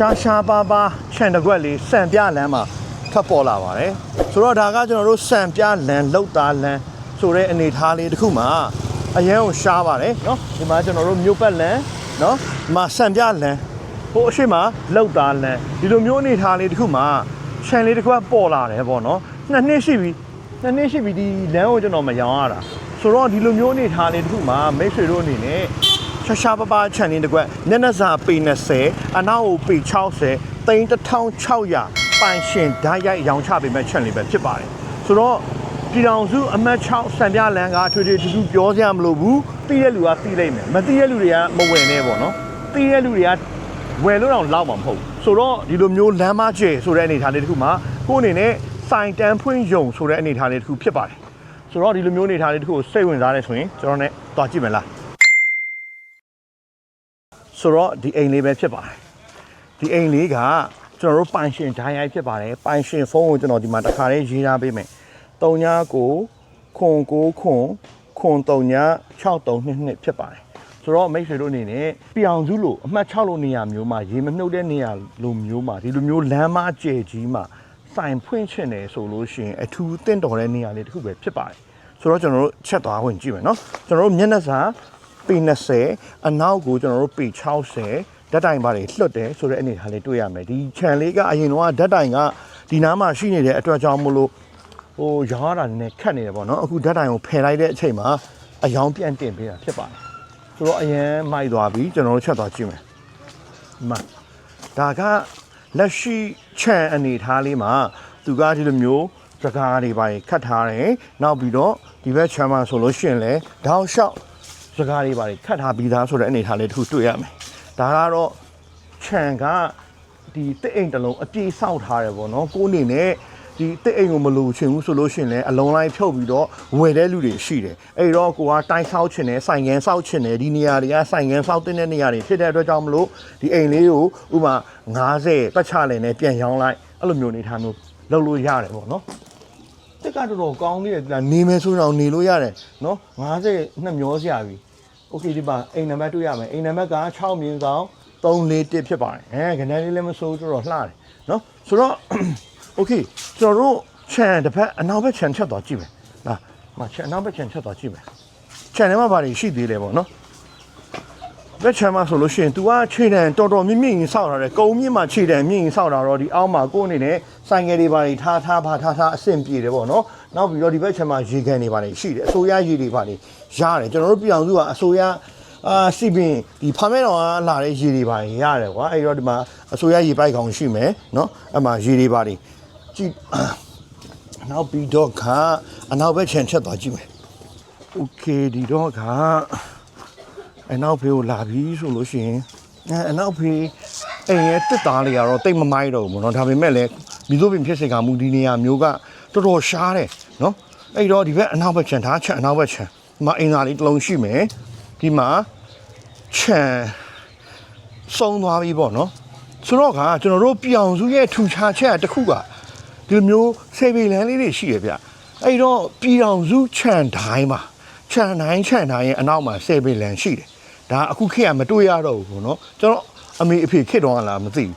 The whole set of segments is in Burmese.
ရှားရှားပါးပါးခြံတစ်ခွက်လေးစံပြလမ်းမှာထွက်ပေါ်လာပါတယ်ဆိုတော့ဒါကကျွန်တော်တို့စံပြလမ်းလောက်သားလမ်းဆိုတဲ့အနေအထားလေးတစ်ခုမှာအရန်ကိုရှားပါတယ်เนาะဒီမှာကျွန်တော်တို့မြို့ပတ်လမ်းเนาะဒီမှာစံပြလမ်းဟိုအရှိမလောက်သားလမ်းဒီလိုမျိုးအနေအထားလေးတစ်ခုမှာခြံလေးတစ်ခွက်ပေါ်လာတယ်ပေါ့နော်နှစ်နှစ်ရှိပြီနှစ်နှစ်ရှိပြီဒီလမ်းကိုကျွန်တော်မရောင်းရတာဆိုတော့ဒီလိုမျိုးအနေအထားလေးတစ်ခုမှာမိတ်ဆွေတို့အနေနဲ့ ရှာရှာပပချန်နေတကွက်မျက်နှာစာပေ20အနောက်ကိုပေ60သိန်း1600ပိုင်ရှင်ဓာတ်ရိုက်ရောင်းချပေးမဲ့ချန်လေးပဲဖြစ်ပါတယ်ဆိုတော့ပြည်တော်စုအမတ်6စံပြလန်းကထွေထွေထူးထူးပြောစရာမလိုဘူးသိတဲ့လူကသိလိုက်မယ်မသိတဲ့လူတွေကမဝင်နဲ့ပေါ့နော်သိတဲ့လူတွေကဝယ်လို့တော့လောက်မှာမဟုတ်ဘူးဆိုတော့ဒီလိုမျိုးလမ်းမကျဲဆိုတဲ့အနေအထားလေးတစ်ခုမှာကိုယ့်အနေနဲ့စိုင်တန်းဖွင့်ယုံဆိုတဲ့အနေအထားလေးတစ်ခုဖြစ်ပါတယ်ဆိုတော့ဒီလိုမျိုးအနေအထားလေးတစ်ခုကိုစိတ်ဝင်စားတယ်ဆိုရင်ကျွန်တော်နဲ့တွားကြည့်မယ်လား ဆိုတော့ဒီအိမ်လေးပဲဖြစ်ပါတယ်ဒီအိမ်လေးကကျွန်တော်တို့ပိုင်ရှင်ဓာတ်ရိုက်ဖြစ်ပါတယ်ပိုင်ရှင်ဖုန်းကိုကျွန်တော်ဒီမှာတစ်ခါလေးရေးထားပေးမယ်39ကိုခွန်9ခွန်ခွန်39 6322ဖြစ်ပါတယ်ဆိုတော့မိတ်ဆွေတို့အနေနဲ့ပြောင်စုလို့အမှတ်6လို့နေရာမျိုးမှာရေမနှုတ်တဲ့နေရာလိုမျိုးမှာဒီလိုမျိုးလမ်းမကျဲကြီးမှာစိုင်ဖွင့်ချင်တယ်ဆိုလို့ရှိရင်အထူးတင့်တော်တဲ့နေရာလေးတစ်ခုပဲဖြစ်ပါတယ်ဆိုတော့ကျွန်တော်တို့ချက်သွားဝင်ကြည့်မယ်နော်ကျွန်တော်တို့မျက်နှာစာ ပေ20အနောက်ကိုကျွန်တော်တို့ပေ60ဓာတ်တိုင်ပါတယ်လွတ်တယ်ဆိုတဲ့အနေအထားလေးတွေ့ရမယ်ဒီခြံလေးကအရင်တော့ဓာတ်တိုင်ကဒီနားမှာရှိနေတဲ့အတွက်ကြောင့်မလို့ဟိုရောင်းရတာနည်းနည်းခက်နေတယ်ပေါ့နော်အခုဓာတ်တိုင်ကိုဖယ်လိုက်တဲ့အချိန်မှာအယောင်ပြန်တင်ပေးတာဖြစ်ပါတယ်ဆိုတော့အရင်မိုက်သွားပြီကျွန်တော်တို့ချက်သွားကြည့်မယ်ဒီမှာဒါကလက်ရှိခြံအနေအထားလေးမှာသူကဒီလိုမျိုးစကားတွေပါခတ်ထားတယ်နောက်ပြီးတော့ဒီဘက်ခြံမှာဆိုလို့ရှိရင်လည်းတောက်လျှောက် စကားလေးပါတွေခတ်ထားပြီးသားဆိုတဲ့အနေအထားလေးတစ်ခုတွေ့ရမယ်။ဒါကတော့ခြံကဒီတစ်အိမ်တစ်လုံးအပြေးဆောက်ထားတယ်ပေါ့နော်။ကိုယ်အနေနဲ့ဒီတစ်အိမ်ကိုမလိုချင်ဘူးဆိုလို့ရှိရင်လည်းအလုံးလိုက်ဖြုတ်ပြီးတော့ဝယ်တဲ့လူတွေရှိတယ်။အဲ့တော့ကိုကတိုင်းဆောက်ချင်တယ်ဆိုင်ငန်းဆောက်ချင်တယ်ဒီနေရာတွေကဆိုင်ငန်းဆောက်တဲ့နေရာတွေဖြစ်တဲ့အတွက်ကြောင့်မလို့ဒီအိမ်လေးကိုဥပမာ90ပတ်ချလည်နဲ့ပြန်ရောင်းလိုက်အဲ့လိုမျိုးနေထားမျိုးလုပ်လို့ရတယ်ပေါ့နော်။တက်ကတော့တော်ကောင်းသေးတယ်ဒီလားနေမယ်ဆိုရင်တော့နေလို့ရတယ်နော်50နှစ်မျောစရာပြီ โอเคဒီပါအိမ်နံပါတ်တွေ့ရမယ်အိမ်နံပါတ်က6မြင်းဆောင်341ဖြစ်ပါတယ်အဲခဏလေးလည်းမစိုးတော်တော်လှတယ်နော်ဆိုတော့ โอเคကျွန်တော်တို့ခြံတစ်ဖက်အနောက်ဘက်ခြံချက်သွားကြည့်မယ်လာမခြံအနောက်ဘက်ခြံချက်သွားကြည့်မယ်ခြံထဲမှာဘာတွေရှိသေးလဲပေါ့နော်ဘက်ခြံမှာဆိုလို့ရှိရင် तू ကခြေတံတော်တော်မြင့်မြင့်ကြီးစောက်ထားတယ်ကုံမြင့်မှာခြေတံမြင့်ကြီးစောက်တာတော့ဒီအောက်မှာကိုယ်အနေနဲ့ ဆိုင်ငယ်တွေဘာတွေထားထားပါထားထားအဆင်ပြေတယ်ပေါ့နော်နောက်ပြီးတော့ဒီဘက်ခြံမှာရေကန်တွေဘာတွေရှိတယ်အစိုးရရေတွေဘာတွေရတယ်ကျွန်တော်တို့ပြောင်စုကအစိုးရအာစီပင်ဒီဖာမဲတော်ကလာတဲ့ရေတွေပါရတယ်ကွာအဲ့တော့ဒီမှာအစိုးရရေပိုက်ကောင်ရှိမယ်เนาะအဲ့မှာရေတွေပါတွေကြည့်နောက်ပြီးတော့ကအနောက်ဘက်ခြံချက်သွားကြည့်မယ်โอเคဒီတော့ကအနောက်ဖေးကိုလာပြီဆိုလို့ရှိရင်အဲအနောက်ဖေးအိမ်ရဲ့တစ်သားလေးကတော့တိတ်မမိုက်တော့ဘူးเนาะဒါပေမဲ့လည်း မီဇိုပင်ဖြစ်စေကမူဒီနေရာမျိုးကတော်တော်ရှားတယ်နော်အဲ့တော့ဒီဘက်အနောက်ဘက်ခြံထားခြံအနောက်ဘက်ခြံဒီမှာအင်္ဂါလေးတစ်လုံးရှိမယ်ဒီမှာခြံဆုံးသွားပြီပေါ့နော်ဆိုတော့ကကျွန်တော်တို့ပြောင်စုရဲ့ထူခြားချက်တစ်ခုကဒီလိုမျိုးဆေးဗီလန်လေးတွေရှိရဗျအဲ့တော့ပြောင်စုခြံတိုင်းမှာခြံတိုင်းခြံတိုင်းရဲ့အနောက်မှာဆေးဗီလန်ရှိတယ်ဒါအခုခေတ်ကမတွေ့ရတော့ဘူးပေါ့နော်ကျွန်တော်အမေအဖေခေတ်တော့လားမသိဘူး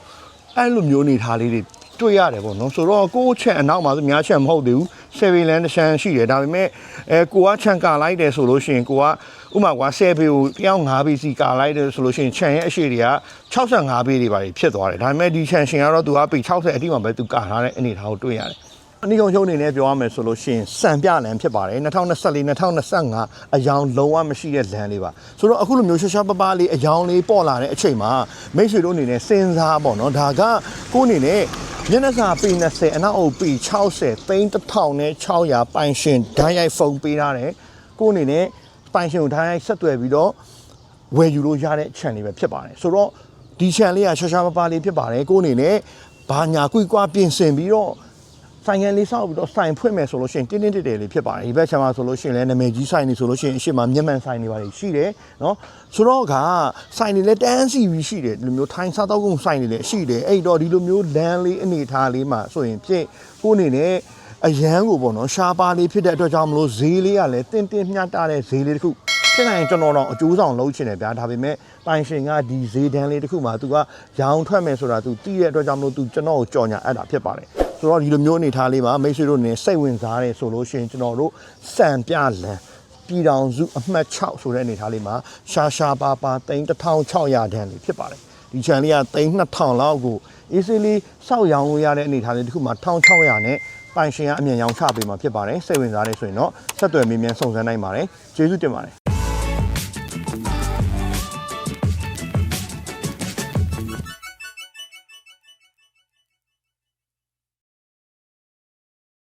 အဲ့လိုမျိုးနေသားလေးတွေ တွေ့ရတယ်ပေါ့နော်ဆိုတော့ကိုယ့်ချက်အနောက်မှာဆိုများချက်မဟုတ်သေးဘူးဆေးပေလန်းတစ်ချမ်းရှိတယ်ဒါပေမဲ့အဲကိုကချန်ကာလိုက်တယ်ဆိုလို့ရှိရင်ကိုကဥပမာကွာဆေးပေကိုတယောက်9ပေစီကာလိုက်တယ်ဆိုလို့ရှိရင်ခြံရဲ့အရှိတွေက65ပေတွေပါဖြစ်သွားတယ်ဒါပေမဲ့ဒီခြံရှင်ကတော့သူကပေ60အတိမှာပဲသူကာထားတဲ့အနေအထားကိုတွေ့ရတယ်အနိကုံချုံအနေနဲ့ပြောရမယ်ဆိုလို့ရှိရင်စံပြလန်ဖြစ်ပါတယ်2024 2025အယောင်လုံးဝမရှိတဲ့လန်လေးပါဆိုတော့အခုလိုမျိုးရှာရှာပပလေးအယောင်လေးပေါ်လာတဲ့အချိန်မှာမိတ်ဆွေတို့အနေနဲ့စဉ်းစားပေါ့နော်ဒါကကိုယ့်အနေနဲ့ မျက်နှာစာပေ20အနောက်အုပ်ပေ60သိန်း1000နဲ့600ပိုင်ရှင်ဓာတ်ရိုက်ဖုန်းပေးထားတယ်ကိုယ့်အနေနဲ့ပိုင်ရှင်ကိုဓာတ်ရိုက်ဆက်သွယ်ပြီးတော့ဝယ်ယူလို့ရတဲ့ channel လေးပဲဖြစ်ပါတယ်ဆိုတော့ဒီ channel လေးကရှာရှာပပလေးဖြစ်ပါတယ်ကိုယ့်အနေနဲ့ဘာညာကွိကွာပြင်ဆင်ပြီးတော့ ဆိုင်ငယ်လေးဆောက်ပြီးတော့ဆိုင်ဖွင့်မယ်ဆိုလို့ရှိရင်တင်းတင်းတက်တက်လေးဖြစ်ပါတယ်ဒီဘက်ခြမ်းမှာဆိုလို့ရှိရင်လည်းနာမည်ကြီးဆိုင်နေဆိုလို့ရှိရင်အရှိမမျက်မှန်ဆိုင်နေပါလိမ့်ရှိတယ်နော်ဆိုတော့ကဆိုင်နေလည်းတန်းစီပြီးရှိတယ်ဒီလိုမျိုးထိုင်းစားတော့ကုန်ဆိုင်နေလည်းရှိတယ်အဲ့တော့ဒီလိုမျိုးလမ်းလေးအနေထားလေးမှာဆိုရင်ဖြင့်ကိုအနေနဲ့အရန်ကိုပေါ့နော်ရှားပါလေးဖြစ်တဲ့အတွက်ကြောင့်မလို့ဈေးလေးကလည်းတင်းတင်းမျှတတဲ့ဈေးလေးတစ်ခုဖြစ်နိုင်ကျွန်တော်တော့အကျိုးဆောင်လုပ်ချင်တယ်ဗျာဒါပေမဲ့တိုင်ရှင်ကဒီဈေးတန်းလေးတစ်ခုမှာသူကရောင်းထွက်မယ်ဆိုတာသူသိတဲ့အတွက်ကြောင့်မလို့သူကျွန်တော်ကိုကြော်ညာအပ်တာဖြစ်ပါတယ် ဆိုတော့ဒီလိုမျိုးအနေထားလေးမှာမိတ်ဆွေတို့နေစိတ်ဝင်စားတယ်ဆိုလို့ရှိရင်ကျွန်တော်တို့စံပြလန်ပြည်တော်စုအမှတ်6ဆိုတဲ့အနေထားလေးမှာရှာရှာပါပါတိန်း1600တန်းလေးဖြစ်ပါတယ်ဒီခြံလေးကတိန်း2000လောက်ကို easily စောက်ရောင်းလို့ရတဲ့အနေထားလေးတစ်ခုမှာ1600နဲ့ပိုင်ရှင်ကအမြန်ရောင်းချပေးမှာဖြစ်ပါတယ်စိတ်ဝင်စားတယ်ဆိုရင်တော့ဆက်သွယ်မေးမြန်းစုံစမ်းနိုင်ပါတယ်ကျေးဇူးတင်ပါတယ်